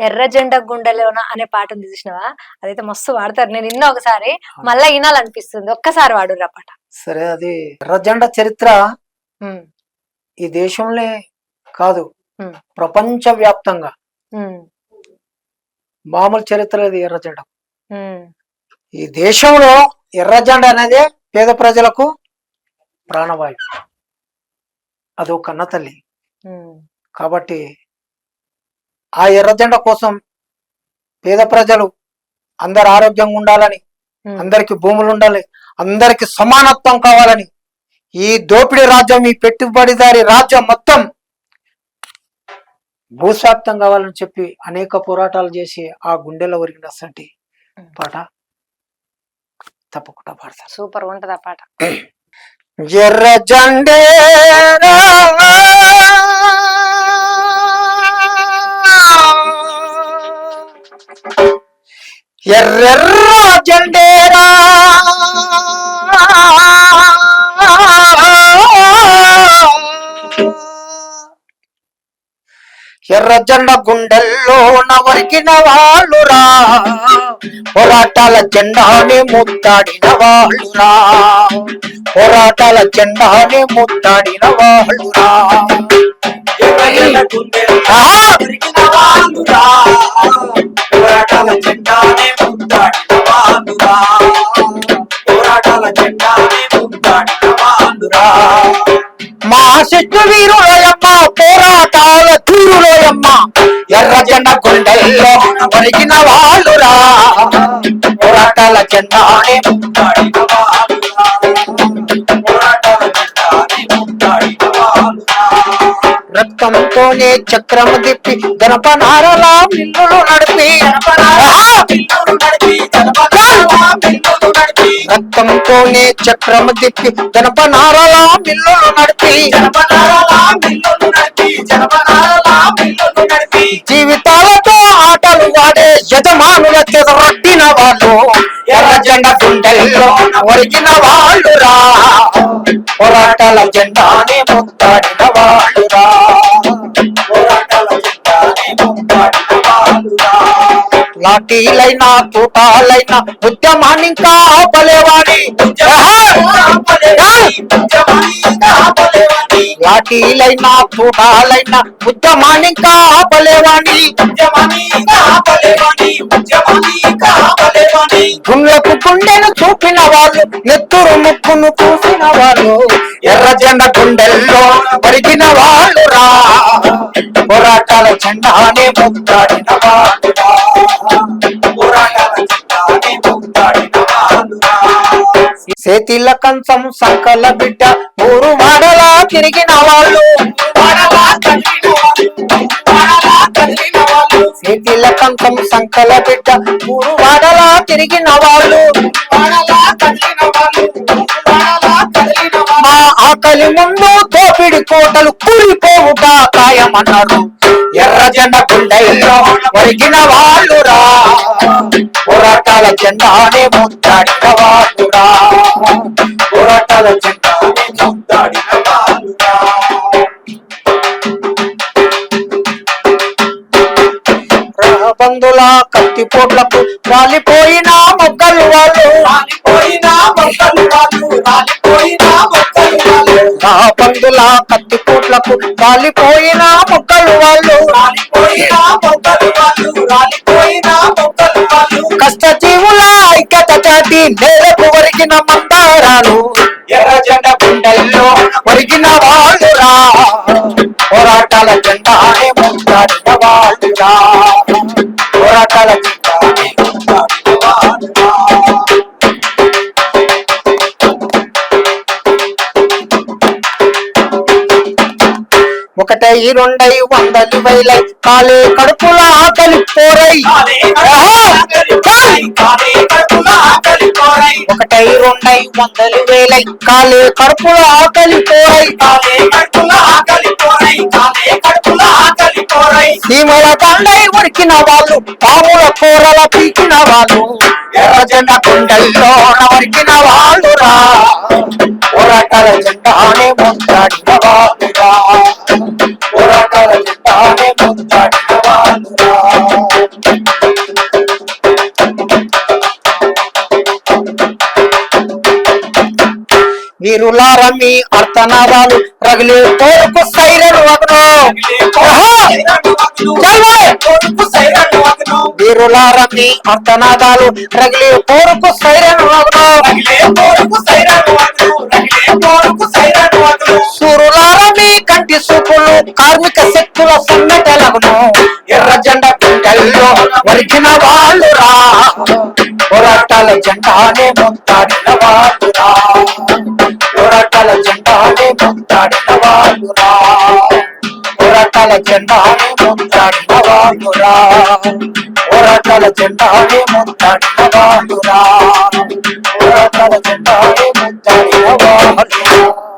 ఎర్ర జెండా గుండెలోన అనే పాట ఉంది చూసినావా అదైతే మస్తు వాడతారు. నేను విన్నా ఒకసారి మళ్ళా వినాలనిపిస్తుంది. ఒక్కసారి ఆ పాట. సరే అది ఎర్రజెండా చరిత్ర ఉమ్, ఈ దేశంలో కాదు ప్రపంచ వ్యాప్తంగా మామూలు చరిత్ర ఇది ఎర్రజెండా ఉమ్, ఈ దేశంలో ఎర్రజెండా అనేది పేద ప్రజలకు ప్రాణవాయువు. అది ఒక కన్న తల్లి. కాబట్టి ఆ ఎర్రజెండా కోసం పేద ప్రజలు అందరు ఆరోగ్యంగా ఉండాలని. అందరికి భూములు ఉండాలి అందరికి సమానత్వం కావాలని ఈ దోపిడీ రాజ్యం ఈ పెట్టుబడిదారి రాజ్యం మొత్తం భూస్వాప్తం కావాలని చెప్పి అనేక పోరాటాలు చేసి ఆ గుండెలో ఒరిగినటువంటి పాట తప్పకుండా పాడతారు సూపర్ ఉంటది ఆ పాట. ఎర్ర జెండేరా ఎర్రెర్ర జెండేరా ఎర్ర జెండ గుండెల్లో నవరికిన వాళ్ళురా. పోరాటాల జెండాని ముద్దాడిన వాళ్ళురా. పోరాటాల జెండాని ముద్దాడిన వాళ్ళురా. ఎర్రజెండ గుండెల్లో మా శత్రు వీరులోయమ్మ పోరాటాల తీరులోయమ్మ ఎర్ర జెండ కొండల్లో ఒరిగిన వాళ్ళురా. పోరాటాల జెండానే రక్తంతోనే చక్రము తిప్పి గణపనారలా నడిపి పిల్లలు నడిపి నడిపి. రక్తంతోనే చక్రము తిప్పి గణపనారలా మిల్లులు నడిపి. జీవితాలతో ఆటలు ఆడే యజమానుల చెదరొట్టిన వాళ్ళు. ఎర్ర జెండ గుండెల్లో ఒరిగిన వాళ్ళురా. పోరాటాల జెండాని ముత్తాడిన వాళ్ళురా. లాఠీలైనా తూటాలైనా ఉద్యమాన్నింకా ఆపలేవాడి లాఠీలైనా తూటాలైనా ఉద్యమాన్నింకా ఆపలేవాడి గుండెకు గుండెను చూపిన వాళ్ళు నెత్తురు ముక్కును చూసిన వాళ్ళు ఎర్ర జెండ గుండెల్లో ఒరిగిన వాళ్ళు రా పోరాటాల జెండానే ముద్దాడిన వాళ్ళు చేతిల కంచం సకల బిడ్డ ఊరు వాడలా తిరిగిన వాళ్ళు. చేతిల కంచం సంకల బిడ్డ ఊరు వాడలా తిరిగిన వాళ్ళు. మా ఆకలి ముందు దోపిడి కోటలు కూలిపోవుట కాయమన్నారు ఎర్ర జెండ గుండెల్లో ఒరిగిన వాళ్ళురా. పోరాటాల జెండానే ముద్దాడిన వాళ్ళురా. పోరాటాల ముద్దాడిన వాళ్ళురా బంధుల కత్తి పోట్లకు రాలిపోయిన మొక్కలు వాళ్ళు. నా పందుల కత్తి పోట్లకు రాలిపోయిన మొక్కలు వాళ్ళు. కష్ట జీవుల ఐక్యత చాటి నేలకు ఒరిగిన మందారాలు. ఎర్ర జెండ గుండెల్లో ఒరిగిన వాళ్ళురా. పోరాటాల జెండానే ముందాడిన వాళ్ళురా. పోరాటాల జెండానే ముద్దాడిన వాళ్ళురా. ఒకటై రెండై వందలు వేలై. కాలే కడుపుల ఆకలి పోరై. ఒకటై రెండై వందలు వేలై కాలే కడుపుల ఆకలి పోరై సీమల దండై ఉరికిన వాళ్ళు పాముల కూరల పీకిన వాళ్ళు ఎర్ర జెండ కుండల్లో నరికిన వాళ్ళు రా పోరాటాల జెండానే ముద్దాడిన వాళ్ళురా పోరాటాల జెండానే ముద్దాడిన వీరులారమి అర్థనాదాలు రగిలే తోడుకు సైరను వదను కొడుకు సైరన్ వదను వీరులారమి అర్థనాదాలు రగిలే తోడుకు సైరను వదను రగిలే సైరన్ వదను సూరులారమి కంటి సూపులు కార్మిక శక్తుల సమ్మెటలగును ఎర్ర జెండ కుంటల్లో ఒరిగిన వాళ్ళురా. పోరాటాల జెండానే ముంతాడిన వాళ్ళురా. పోరాటాల జెండానే ముత్తాడిన వాళ్ళురా పోరాటాల జెండానే ముత్తాడిన వాళ్ళురా పోరాటాల జెండానే ముత్తాడిన వాళ్ళురా పోరాటాల జెండానే ముత్తాడిన వాళ్ళురా